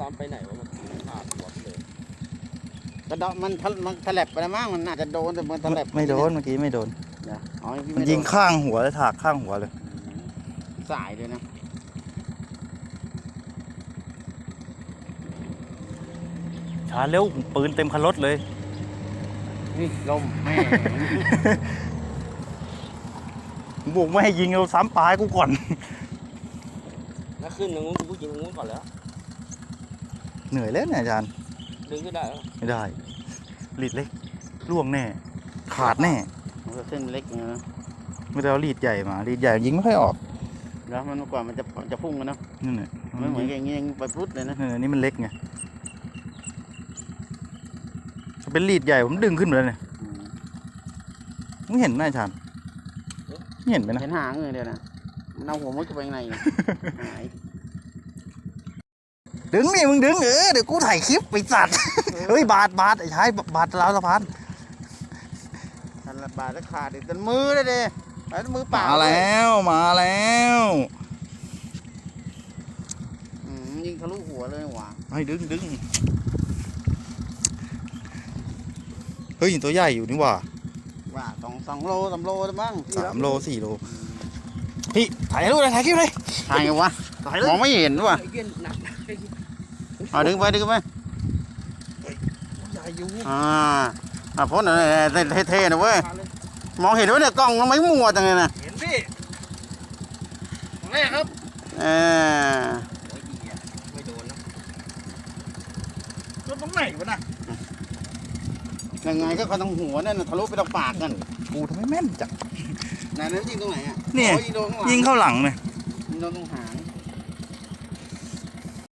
ซ้ำไปไหนวะมันขาดหัวไปเลยกระดอกมันทะมันถลบไปแล้วมั้งมันน่าจะโดนแต่มันถลบไม่โดนเมื่อกี้ไม่โดนเดี๋ยวอ๋อพี่มันไโดยิงข้างหัวเลยถากข้างหัวเลย สายเลยนะชาร์จเร็วปืนเต็มคันรถเลย นี่ลมแม่บุกไม่ให้ยิงเราซ้ำปลายกูก่อนถ้าขึ้นตรงนู้นกูยิงตรงนู้นก่อนแล้ว เหนื่อยแล้วเนี่ยอาจารย์ดึงขึ้นได้แล้วไม่ได้ลีดเล็กล่วงแน่ ขาดแน่ มันก็เส้นเล็กนะไม่ได้เอาลีดใหญ่มาลีดใหญ่ยิงไม่ค่อยออกแล้วมันกว่ามันจะจะพุ่งกันเนาะนั่นแหละไม่เหมือนอย่างงี้ยังไปพุดเลยนะเออนี่มันเล็กไงถ้าเป็นลีดใหญ่ผมดึงขึ้นมาเลยเนี่ยอืมมึงเห็นไหมอาจารย์ไม่เห็นไหมนะเห็นหางเลยเดี๋ยวนะมันเอาหัวมุดเข้าไปข้างในนะหาย ดึงนี่มึงดึงเออเดี๋ยวกูถ่ายคลิปไปสัตว์ เฮ้ยบาดบาดไอ้ชายบาดราวสะพานทันละบาทแล้วขาดอีกจนมือเลยเด้แล้วมือเปล่ามาแล้วมาแล้วอืมยิงทะลุหัวเลยหว่ะให้ดึงดึงเฮ้ยตัวใหญ่อยู่นี่หว่าว่าสองสองโลสามโลได้มั้งสามโลสี่โลพี่ถ่ายรูปเลยถ่ายคลิปเลยถ่ายไงวะถ่ายเลยมองไม่เห็นว่ะไอ้ เหี้ยหนักเอาดึงไปดึงไปใหญ่อยู่อ่าอะพ่นอะไรเท่ๆนะเว้ยมองเห็นว่าเนี่ยกล้องมันไม่มัวจังเลยนะเห็นพี่ของแรกครับเออโอ้ยเหี้ยไม่โดนนะรถตรงไหนวะน่ะยังไงก็เขาต้องหัวนั่นน่ะทะลุไปตรงปากนั่นกูทำไมแม่นจังไหนนั้นยิงตรงไหนอะเนี่ยโอ้ยิงโดนข้างหลังยิงเข้าหลังเลยยิงโดนตรงหาง